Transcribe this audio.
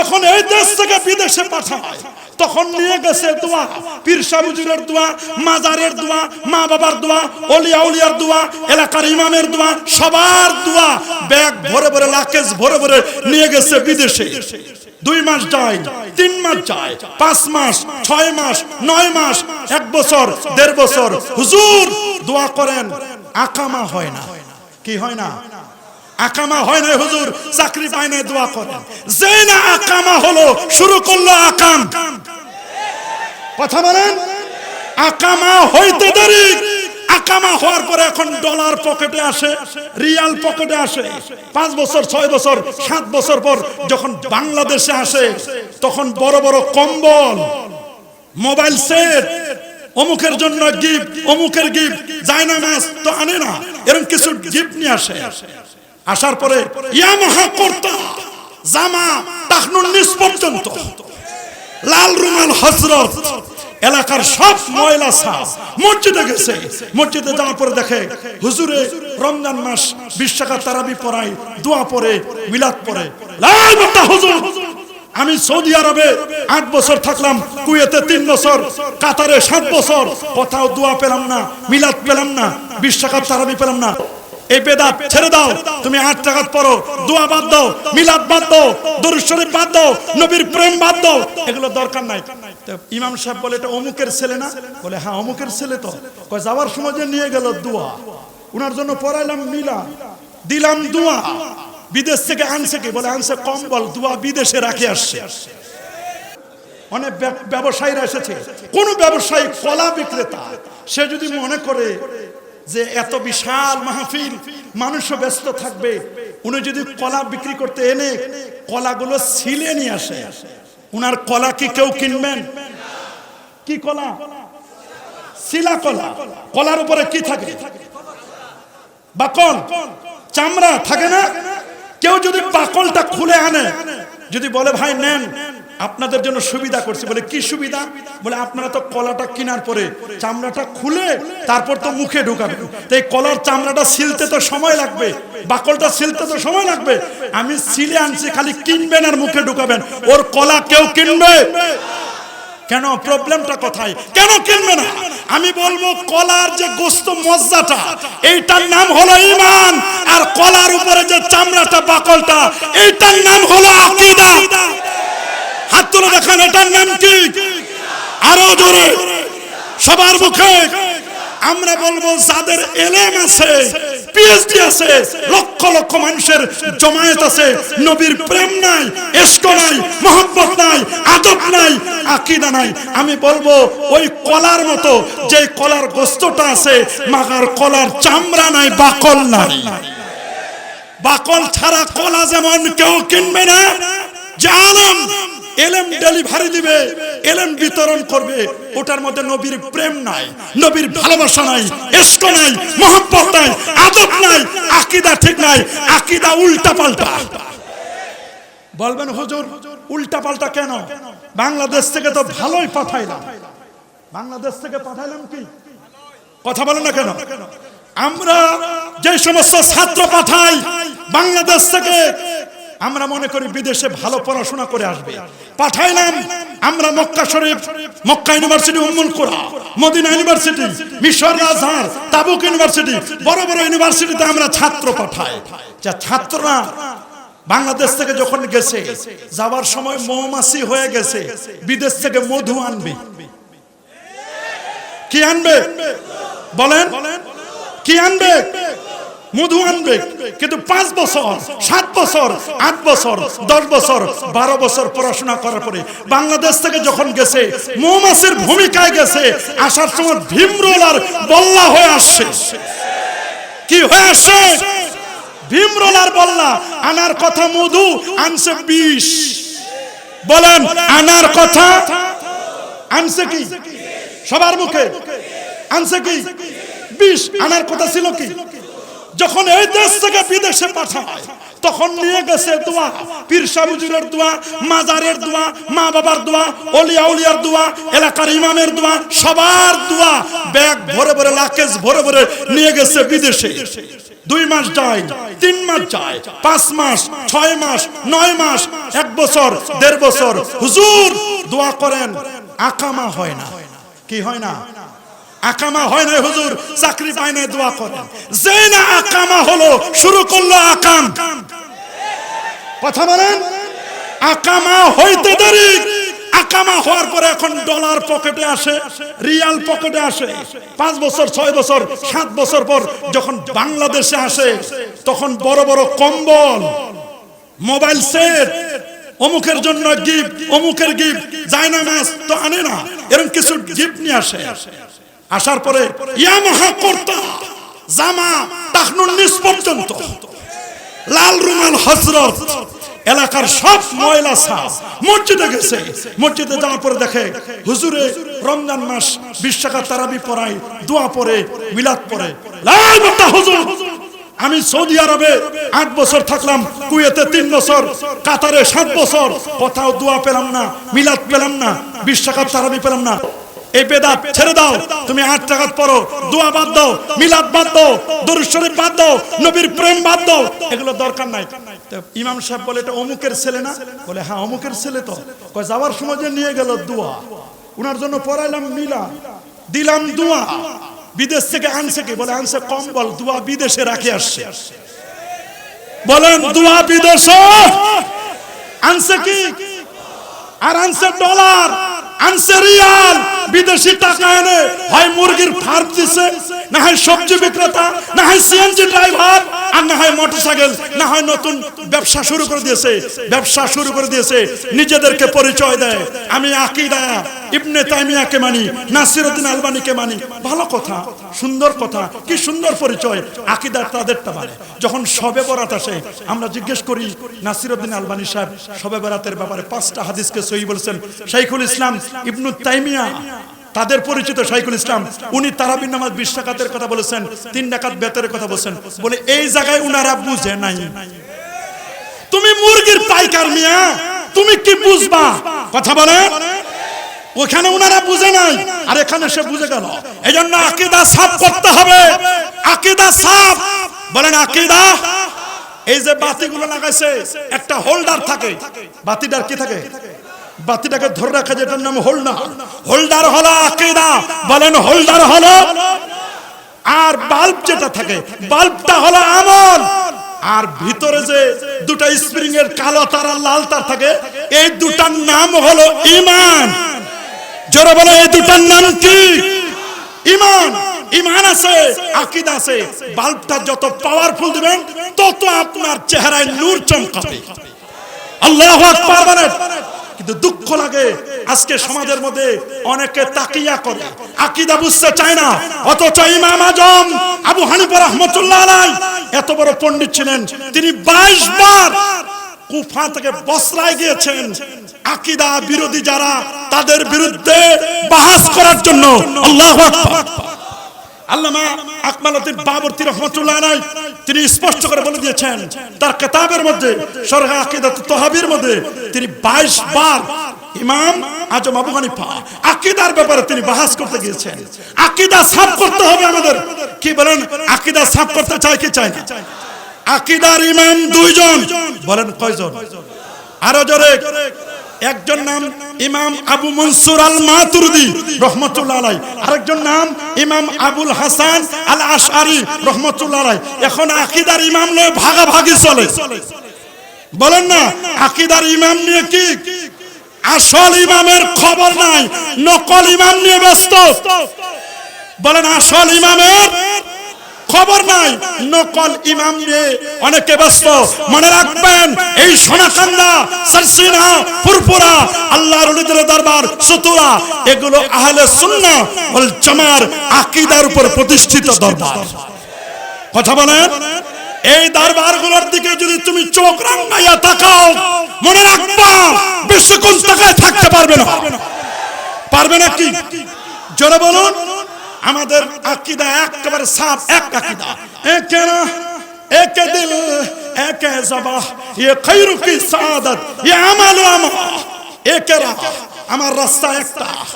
যখন এই দেশ থেকে বিদেশে পাঠায়, তখন নিয়ে গেছে দোয়া। পীর সাহুজুরের দোয়া, মাজারের দোয়া মা বাবার দোয়া অলিয়া উলিয়ার দোয়া, এলাকার ইমামের দোয়া, সবার দোয়া। ব্যাগ ভরে ভরে, লাকেজ ভরে ভরে নিয়ে গেছে বিদেশে। দুই মাস যায়, তিন মাস যায়, পাঁচ মাস, ছয় মাস, নয় মাস, এক বছর, দেড় বছর। হুজুর, দোয়া করেন, আকামা হয় না। কি হয় না? আকামা হয় না হুজুর, চাকরি পায় না দোয়া করেন যে না আকামা হলো, শুরু করল আকাম। কথা বলেন? আকামা হইতে দেরি। আকামা হওয়ার পরে এখন ডলার পকেটে আসে, রিয়াল পকেটে আসে। পাঁচ বছর, ছয় বছর, সাত বছর পর যখন বাংলাদেশে আসে, তখন বড় বড় কম্বল, মোবাইল সেট, অমুকের জন্য গিফট, অমুকের গিফট জায়না মাছ তো আনে না, এরকম কিছু গিফট নিয়ে আসে। আসার পরে ইয়ামাহা কর্তা জামা টাকনুর নিচ পর্যন্ত। লাল রুমাল হজরত, এলাকার সব ময়লা সাফ মসজিদে গেছে। মসজিদে যাওয়ার পরে দেখে, হুজুরে, রমজান মাস, বিশ টাকা তারাবি পড়াই দোয়া পড়ে মিলাদ পড়ে লাল হুজুর, আমি সৌদি আরবে আট বছর থাকলাম, কুয়েতে তিন বছর, কাতারে সাত বছর। কোথাও দোয়া পেলাম না, মিলাদ পেলাম না, বিশ টাকা তারাবি পেলাম না। এই বেদাত ছেড়ে দাও। তুমি আট টাকা পড়ো, দোয়া বাদ দাও, মিলাদ বাদ দাও, দরুদ শরীফ বাদ দাও, নবীর প্রেম বাদ দাও, এগুলো দরকার নাই। ইমাম সাহেব বলে, এটা অমুকের ছেলে না? বলে হ্যাঁ অমুকের ছেলে তো। কয়, যাওয়ার সময় যে নিয়ে গেল দোয়া, উনার জন্য পড়াইলাম মিলা, দিলাম দোয়া, বিদেশ থেকে আনছে কি? বলে, আনছে কম্বল, দোয়া বিদেশে রাখে আসছে। অনেক ব্য- ব্যবসায়ীরা এসেছে। কোন ব্যবসায়ী কলা বিক্রেতা, সে যদি মনে করে যে এত বিশাল মাহফিল, মানুষও ব্যস্ত থাকবে। উনি যদি কলা বিক্রি করতে এনে, কলাগুলো ছিলে নিয়ে আসে। উনার কলা কি কেউ কিনবেন? কি কলা? শিলা কলা। কলার উপরে কি থাকে? বাকল চামড়া থাকে না? কেউ যদি বাকলটা খুলে আনে, যদি বলে, ভাই, নেন। আপনাদের জন্য সুবিধা করছি। বলে, কি সুবিধা? বলে, আপনারা তো কলাটা কেনার পরে চামড়াটা খুলে তারপর তো মুখে ঢুকাবেন। তো এই কলার চামড়াটা সিলতে তো সময় লাগবে। বাকলটা সিলতে তো সময় লাগবে। আমি সিলে আনছি, খালি কিনবেন আর মুখে ঢুকাবেন। ওর কলা কেউ কিনবে? কেন? প্রবলেমটা কোথায়? কেন কিনবে না? আমি বলব, কলার যে গোস্ত মজ্জাটা, এইটার নাম হলো ইমান আর কলার উপরে যে চামড়াটা, বাকলটা, এইটার নাম হলো আকীদা। এটার নাম কি? আরও জোরে। সবার মুখে আমরা বলব যাদের আছে পিএইচডি আছে, লক্ষ লক্ষ মানুষের জমায়েত আছে, নবীর প্রেম নাই নাই নাই, আদব নাই, আকীদা নাই। আমি বলব ওই কলার মতো যে কলার গোস্তটা আছে, মাগার কলার চামড়া নাই, বাকল নাই। বাকল ছাড়া কলা যেমন কেউ কিনবে না, যে আলম এলেম ডেলিভারি দিবে, এলেম বিতরণ করবে। ওটার মধ্যে নবীর প্রেম নাই, নবীর ভালোবাসা নাই এস্ক নাই মোহাম্মত নাই, আদব নাই, আকীদা ঠিক নাই, আকীদা উল্টা পাল্টা বলবেন, হুজুর উল্টা পাল্টা কেন? বাংলাদেশ থেকে তো ভালোই পাঠাইলাম। বাংলাদেশ থেকে পাঠাইলাম কি? কথা বলেন না কেন? আমরা যে সমস্ত ছাত্র পাঠাই, বাংলাদেশ থেকে আমরা মনে করি বিদেশে ভালো পড়াশোনা করে আসবে। পাঠাইলাম আমরা মক্কা শরীফ, মক্কা ইউনিভার্সিটি উম্মুল কোরা মদিনা ইউনিভার্সিটি, মিশর আজহার, তাবুক ইউনিভার্সিটি, বড় বড় ইউনিভার্সিটিতে আমরা ছাত্র পাঠাই। যা ছাত্ররা বাংলাদেশ থেকে যখন গেছে, যাওয়ার সময় মৌমাছি হয়ে গেছে, বিদেশ থেকে মধু আনবে। কি আনবে? বলেন। কি আনবে? মধু আনবে, কিন্তু পাঁচ বছর, সাত বছর, আট বছর, দশ বছর, বারো বছর পড়াশোনা করার পরে বাংলাদেশ থেকে যখন গেছে, মৌমাছির ভূমিকায় গেছে, আসার সময় ভীমরোল আর বল্লা হয়ে আসছে। কি হয়ে আসছে? ভীমরোল আর বল্লা, আনার কথা মধু আনছে বিষ। বলেন, আনার কথা আনছে কি? সবার মুখে আনছে কি? বিষ। আনার কথা ছিল কি? যখন এই দেশ থেকে বিদেশে পাঠায়, তখন নিয়ে গেছে দোয়া। পীর সাহুজুরের দোয়া, মাজারের দোয়া, মা বাবার দোয়া অলিয়া উলিয়ার দোয়া, এলাকার ইমামের দোয়া, সবার দোয়া। ব্যাগ ভরে ভরে, লাকেজ ভরে ভরে নিয়ে গেছে বিদেশে। দুই মাস যায়, তিন মাস যায়, পাঁচ মাস, ছয় মাস, নয় মাস, এক বছর, দেড় বছর। হুজুর, দোয়া করেন, আকামা হয় না। কি হয় না? আকামা হয় না হুজুর, চাকরি পায় না দোয়া করেন যে না আকামা হলো, শুরু করল আকাম। কথা বলেন? আকামা হইতে দেরি। আকামা হওয়ার পরে এখন ডলার পকেটে আসে, রিয়াল পকেটে আসে। পাঁচ বছর, ছয় বছর, সাত বছর পর যখন বাংলাদেশে আসে, তখন বড় বড় কম্বল, মোবাইল সেট, অমুকের জন্য গিফট, অমুকের গিফট যায় না মাস তো আনে না, এরকম কিছু গিফট নিয়ে আসে। আসার পরে ইয়ামাহা কর্তা জামা পর্যন্ত, লাল রুমাল হজরত, এলাকার সব ময়লা সাফ মসজিদে গেছে। মসজিদে যাওয়ার পরে দেখে হুজুরে রমজান মাস, বিশ টাকা তারাবি পড়াই দোয়া পড়ে মিলাদ পড়ে লাল হুজুর, আমি সৌদি আরবে আট বছর থাকলাম, কুয়েতে তিন বছর, কাতারে সাত বছর, কোথাও দোয়া পেলাম না, মিলাদ পেলাম না, বিশ টাকার তারাবি পেলাম না। এই বেদাত ছেড়ে দাও। তুমি আট টাকা পড়ো, দোয়া বাদ দাও, মিলাদ বাদ দাও, দরুদ শরীফ বাদ দাও, নবীর প্রেম বাদ দাও, এগুলো দরকার নাই। ইমাম সাহেব বলে, এটা অমুকের ছেলে না? বলে হ্যাঁ অমুকের ছেলে তো। কয়, যাওয়ার সময় যে নিয়ে গেল দোয়া, উনার জন্য পড়াইলাম মিলা দিলাম দোয়া, বিদেশ থেকে আনছে কি? বলে, আনছে কম্বল, দোয়া বিদেশে রাখে আসছে। বলেন, দোয়া বিদেশে? আনছে কি? আর আনছে ডলার, আনছে রিয়াল। বিদেশি টাকা এনে হয় মুরগির ফার্ম দিছে, না হয় সবজি বিক্রেতা, না হয় সিএনজি ড্রাইভার আর না হয় মোটরসাইকেল, না হয় নতুন ব্যবসা শুরু করে দিয়েছে। ব্যবসা শুরু করে দিয়েছে, নিজেদেরকে পরিচয় দেয়। আমি আকিদা, ইবনে তাইমিয়াকে মানি, নাসিরউদ্দিন আলবানিকে মানি। ভালো কথা, সুন্দর কথা, কি সুন্দর পরিচয়। আকিদার তাদেরটা মানে যখন সবে বরাত আসে, আমরা জিজ্ঞেস করি, নাসিরউদ্দিন আলবানি সাহেব, সবে বরাতের ব্যাপারে পাঁচটা হাদিসকে সহি বলেছেন। শাইখুল ইসলাম ইবনু তাইমিয়া তাদের পরিচিত শাইখুল ইসলাম, উনি তারাবিন নামাজ বিশ টাকাতের কথা বলেছেন, তিন ডাকাত বেতের কথা বলেছেন। বলে, এই জায়গায় উনারা বুঝে নাই। তুমি মুরগির পাইকার মিয়া, তুমি কি বুঝবা? কথা বলে। ওখানে উনারা বুঝে নাই, আর এখানে সে বুঝে গেল। এই জন্য আকিদা সাফ করতে হবে। আকিদা সাফ। বলেন, আকিদা। এই যে বাতিগুলো লাগাইছে, একটা হোল্ডার থাকে। বাতিটার কি থাকে? বাতিটাকে ধরে রাখা যেটার নাম হোল্ডার। হোল্ডার হলো আকিদা। বলেন হোল্ডার হলো? আর বাল্ব যেটা থাকে, বাল্বটা হলো আমল। আর ভিতরে যে দুটা স্প্রিং এর কালো তার আর লাল তার থাকে, এই দুটার নাম হলো ইমান। জোরে বলে, এই দুটার নাম কি? ইমান। ইমান আছে, আকিদা আছে। বাল্বটা যত পাওয়ারফুল দিবেন, তত আপনার চেহারায় নূর চমকাবে। আল্লাহু আকবার বলেন। কিন্তু দুঃখ লাগে। আজকে সমাজের মধ্যে অনেকে তাকিয়া করে। আকিদা বুঝতে চায় না। অথচ ইমাম আজম, আবু হানিফা রহমতুল্লাহ আলাই এত বড় পণ্ডিত ছিলেন। তিনি বাইশ বার কুফা থেকে বসরায় গিয়েছেন। আকিদা বিরোধী যারা, তাদের বিরুদ্ধে বাহাস করার জন্য। আল্লাহ আল্লামা আকমালউদ্দিন বাবরতি রহমতুল্লাহ আলাই তিনি স্পষ্ট করে বলে দিয়েছেন, তার কিতাবের মধ্যে, সরহা আকিদাত তহাবির মধ্যে তিনি 22 বার ইমাম আজম আবু হানিফা আকিদার ব্যাপারে তিনি বাহাস করতে গিয়েছেন। আকিদা সাফ করতে হবে আমাদের। কি বলেন? আকিদা সাফ করতে চায় কি চায় না? আকিদার ইমাম দুইজন। বলেন কয়জন? আরও জোরে। একজন নাম ইমাম আবু মনসুর আল মাতুরদি রহমতুল্লাহ আলাই আরেকজন নাম ইমাম আবুল হাসান আল আশআরি রহমতুল্লাহ আলাই এখন আকিদার ইমাম লয়ে ভাগাভাগি চলে। বলেন না, আকিদার ইমাম নিয়ে কি? আসল ইমামের খবর নাই, নকল ইমাম নিয়ে ব্যস্ত। বলেন আসল ইমামের খবর নাই। নকল ইমাম নিয়ে অনেকে ব্যস্ত। মনে রাখবেন, এই সোনাকান্দা সরসিনা, ফুরফুরা, আল্লাহর ওলিদের দরবার, সুতুরা, এগুলো আহলে সুন্নাহ ওয়াল জামার আকীদার উপর প্রতিষ্ঠিত দরবার। কথা বলেন? এই দরবারগুলোর দিকে যদি তুমি চোখ রাঙাইয়া তাকাও, মনে রাখবা, বেশিক্ষণ তাকায় থাকতে পারবে না। পারবে না কি? জোরে বলুন। আমাদের আকিদা একেবারে সাপ এক আকিদা। একে না, একে দিল, একে জবাহ। ইয়ে খৈরু কি সাদাত ইয়ে আমাল আমা। একে আমার রাস্তা একটা।